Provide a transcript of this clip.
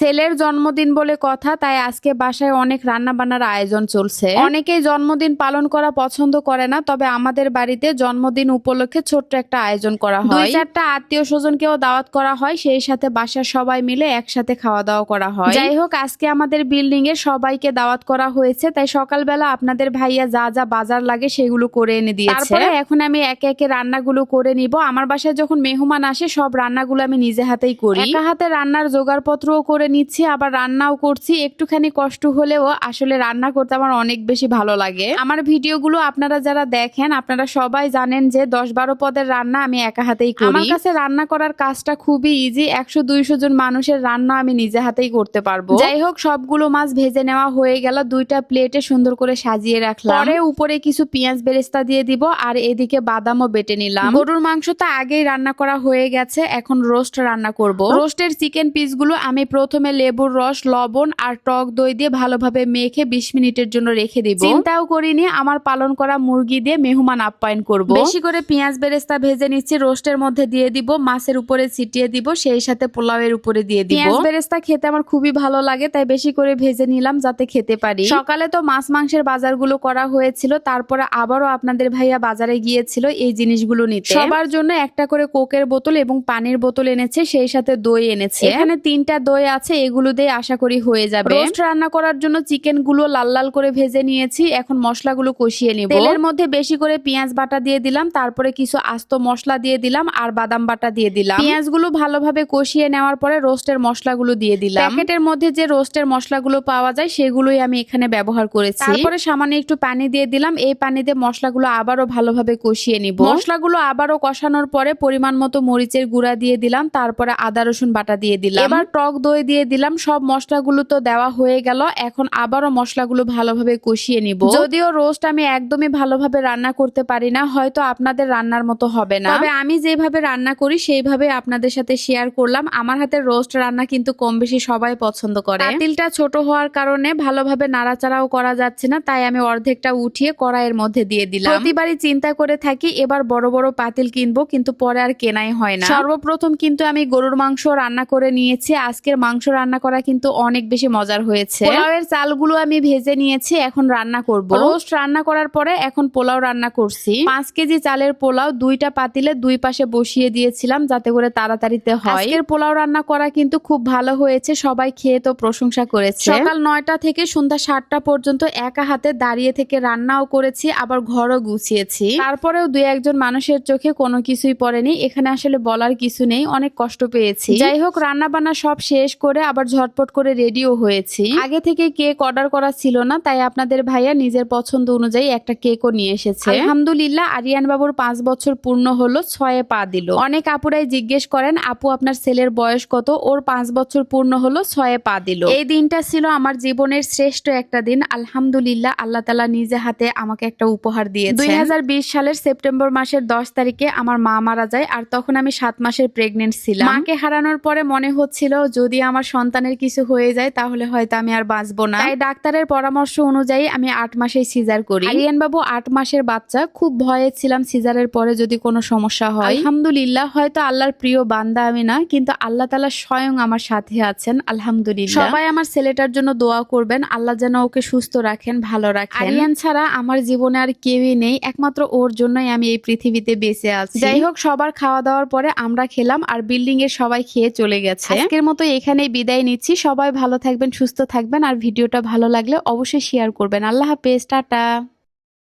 ছেলের জন্মদিন বলে কথা তাই আজকে বাসায় অনেক রান্না বান্নার আয়োজন চলছে। অনেকেই জন্মদিন পালন করা পছন্দ করে না তবে আমাদের বাড়িতে জন্মদিন উপলক্ষে ছোট্ট একটা আয়োজন করা হয়। দুই চারটা আত্মীয় স্বজনকেও দাওয়াত করা হয় সেই সাথে বাসার সবাই মিলে একসাথে খাওয়া দাওয়া করা হয়। যাই হোক আজকে আমাদের বিল্ডিং এ সবাইকে দাওয়াত করা হয়েছে তাই সকালবেলা আপনাদের ভাইয়া যা যা বাজার লাগে সেগুলো করে এনে দিয়েছে। তারপরে এখন আমি একে একে রান্নাগুলো করে নিব। আমার বাসায় যখন মেহমান আসে সব রান্নাগুলো আমি নিজে হাতেই করি। একা হাতে রান্নার জোগাড়পত্রও করে নিচ্ছি আবার রান্নাও করছি। একটুখানি কষ্ট হলেও আসলে রান্না করতে আমার অনেক বেশি ভালো লাগে। আমার ভিডিওগুলো আপনারা যারা দেখেন আপনারা সবাই জানেন যে দশ বারো পদের রান্না আমি একা হাতেই করি। আমার কাছে রান্না করার কাজটা খুবই ইজি একশো দুইশো জন মানুষের রান্না আমি নিজে হাতেই করতে পারব। যাই হোক সবগুলো মাছ ভেজে নেওয়া হয়ে গেল। দুইটা প্লেটে সুন্দর করে সাজিয়ে রাখলাম। পরে উপরে কিছু পেঁয়াজ বেরেস্তা দিয়ে দিব আর এদিকে বাদামও বেটে নিলাম। গরুর মাংস তো আগেই রান্না করা হয়ে গেছে এখন রোস্ট রান্না করব। রোস্টের চিকেন পিসগুলো আমি প্রথমে লেবুর রস লবণ আর টক দই দিয়ে ভালোভাবে মেখে বিশ মিনিটের জন্য রেখে দিব। চিন্তাও করিনি আমার পালন করা মুরগি দিয়ে মেহমান আপ্যায়ন করব। বেশি করে পেঁয়াজ বেরেস্তা ভেজে নিচ্ছি রোস্টের মধ্যে দিয়ে দিব মাছের উপরে ছিটিয়ে দিব সেই সাথে পোলাওয়ের উপরে দিয়ে দিব। পেঁয়াজ বেরেস্তা খেতে আমার খুবই ভালো লাগে তাই বেশি করে ভেজে নিলাম যাতে খেতে পারি। সকালে তো মাছ মাংসের বাজারগুলো করা হয়েছিল তারপরে আবারও আপনাদের ভাইয়া বাজারে গিয়েছিল এই জিনিসগুলো নিতে। সবার জন্য একটা করে কোকের বোতল এবং পানির বোতল এনেছে সেই সাথে দই এনেছে। এখানে তিনটা দই আছে এগুলো দিয়ে আশা করি হয়ে যাবে। রোস্ট রান্না করার জন্য চিকেনগুলো লাল লাল করে ভেজে নিয়েছি এখন মশলাগুলো কষিয়ে নিব। তেলের মধ্যে বেশি করে পেঁয়াজ বাটা দিয়ে দিলাম তারপরে কিছু আস্ত মশলা দিয়ে দিলাম আর বাদাম বাটা দিয়ে দিলাম। পেঁয়াজগুলো ভালোভাবে কষিয়ে নেওয়ার পরে রোস্টের মশলাগুলো দিয়ে দিলাম। প্যাকেটের মধ্যে যে রোস্টের মশলাগুলো পাওয়া যায় সেগুলোই আমি এখানে ব্যবহার করেছি। তারপরে সামান্য একটু পানি দিয়ে দিলাম এই পানি দিয়ে মশলাগুলো আবারও ভালোভাবে কষিয়ে নিব। মশলাগুলো আবারও কষানোর পরে পরিমাণ মতো মরিচের গুঁড়া দিয়ে দিলাম তারপরে আদা রসুন বাটা দিয়ে দিলাম। এবার টক দই দিয়ে দিলাম। সব মশলাগুলো তো দেওয়া হয়ে গেল। এখন আবারও মশলাগুলো ভালোভাবে কষিয়ে নিব। যদিও রোস্ট আমি একদমই ভালোভাবে রান্না করতে পারি না হয়তো আপনাদের রান্নার মতো হবে না। তবে আমি যেভাবে রান্না করি সেইভাবে আপনাদের সাথে শেয়ার করলাম। আমার হাতের রোস্ট রান্না কিন্তু কম বেশি সবাই পছন্দ করে। পাতিলটা ছোট হওয়ার কারণে ভালোভাবে নাড়াচাড়াও করা যাচ্ছে না তাই আমি অর্ধেকটা উঠিয়ে কড়াইয়ের মধ্যে দিয়ে দিলাম। প্রতিবারই চিন্তা করে থাকি এবার বড় বড় পাতিল কিনবো কিন্তু পরে আর কেনাই হয় না। সর্বপ্রথম কিন্তু আমি গরুর মাংস রান্না করে নিয়েছি। আজকের মাংস রান্না করা কিন্তু অনেক বেশি মজার হয়েছে। পোলাওয়ের চালগুলো আমি ভেজে নিয়েছি এখন রান্না করব। রোস্ট রান্না করার পরে এখন পোলাও রান্না করছি। পাঁচ কেজি চালের পোলাও দুইটা পাতিলে দুই পাশে বসিয়ে দিয়েছিলাম যাতে করে তাড়াতাড়িতে হয়। আজকের পোলাও রান্না করা কিন্তু খুব ভালো হয়েছে সবাই খেয়ে তো প্রশংসা করেছে। সকাল নয়টা থেকে সন্ধ্যা সাতটা পর্যন্ত একা হাতে দাঁড়িয়ে থেকে রান্নাও করেছি আবার ঘরও গুছিয়েছি। তারপরেও দুই একজন মানুষের চোখে কোনো কিছুই পড়েনি এখানে আসলে বলার কিছু নেই অনেক কষ্ট পেয়েছি। যাই হোক রান্না বান্না সব শেষ করে আবার ঝটপট করে রেডিও হয়েছি। আগে থেকে কেক অর্ডার করা ছিল না, তাই আপনাদের ভাইয়া নিজের পছন্দ অনুযায়ী একটা কেকও নিয়ে এসেছে। আলহামদুলিল্লাহ, আরিয়ান বাবুর পাঁচ বছর পূর্ণ হলো, ছয়ে পা দিল। অনেক আপুরাই জিজ্ঞেস করেন, আপু, আপনার ছেলের বয়স কত? ওর পাঁচ বছর পূর্ণ হলো, ছয়ে পা দিল। এই দিনটা ছিল আমার জীবনের শ্রেষ্ঠ একটা দিন। আলহামদুলিল্লাহ, আল্লাহ তালা নিজে হাতে আমাকে একটা উপহার দিয়েছে দুই সালের সেপ্টেম্বর মাসের দশ তারিখে আমার মা মারা যায়, আর তখন আমি সাত মাসের প্রেগনেন্ট ছিলাম। মাকে হারানোর পরে মনে হচ্ছিল, যদি আমার সন্তানের কিছু হয়ে যায় তাহলে হয়তো আমি আর বাঁচবো না। তাই ডাক্তারের পরামর্শ অনুযায়ী আমি আট মাসেই সিজার করি। আরিয়ান বাবু আট মাসের বাচ্চা খুব ভয়ে ছিলাম সিজারের পরে যদি কোনো সমস্যা হয়। আলহামদুলিল্লাহ হয়তো আল্লাহর প্রিয় বান্দা আমি না কিন্তু আল্লাহ তালা স্বয়ং আমার সাথে আছেন আলহামদুলিল্লাহ। সবাই আমার ছেলেটার জন্য দোয়া করবেন আল্লাহ যেন ওকে সুস্থ রাখেন ভালো রাখেন। আরিয়ান ছাড়া আমার জীবনে আর কেউই নেই একমাত্র ওর জন্যই আমি এই পৃথিবীতে বেঁচে আছি। যাই হোক সবার খাওয়া দাওয়ার পরে আমরা খেলাম আর বিল্ডিং এর সবাই খেয়ে চলে গেছে। আজকের মতো এখানেই বিদায় নিচ্ছি। সবাই ভালো থাকবেন, সুস্থ থাকবেন, আর ভিডিওটা ভালো লাগলে অবশ্যই শেয়ার করবেন। আল্লাহ হাফেজ, টাটা।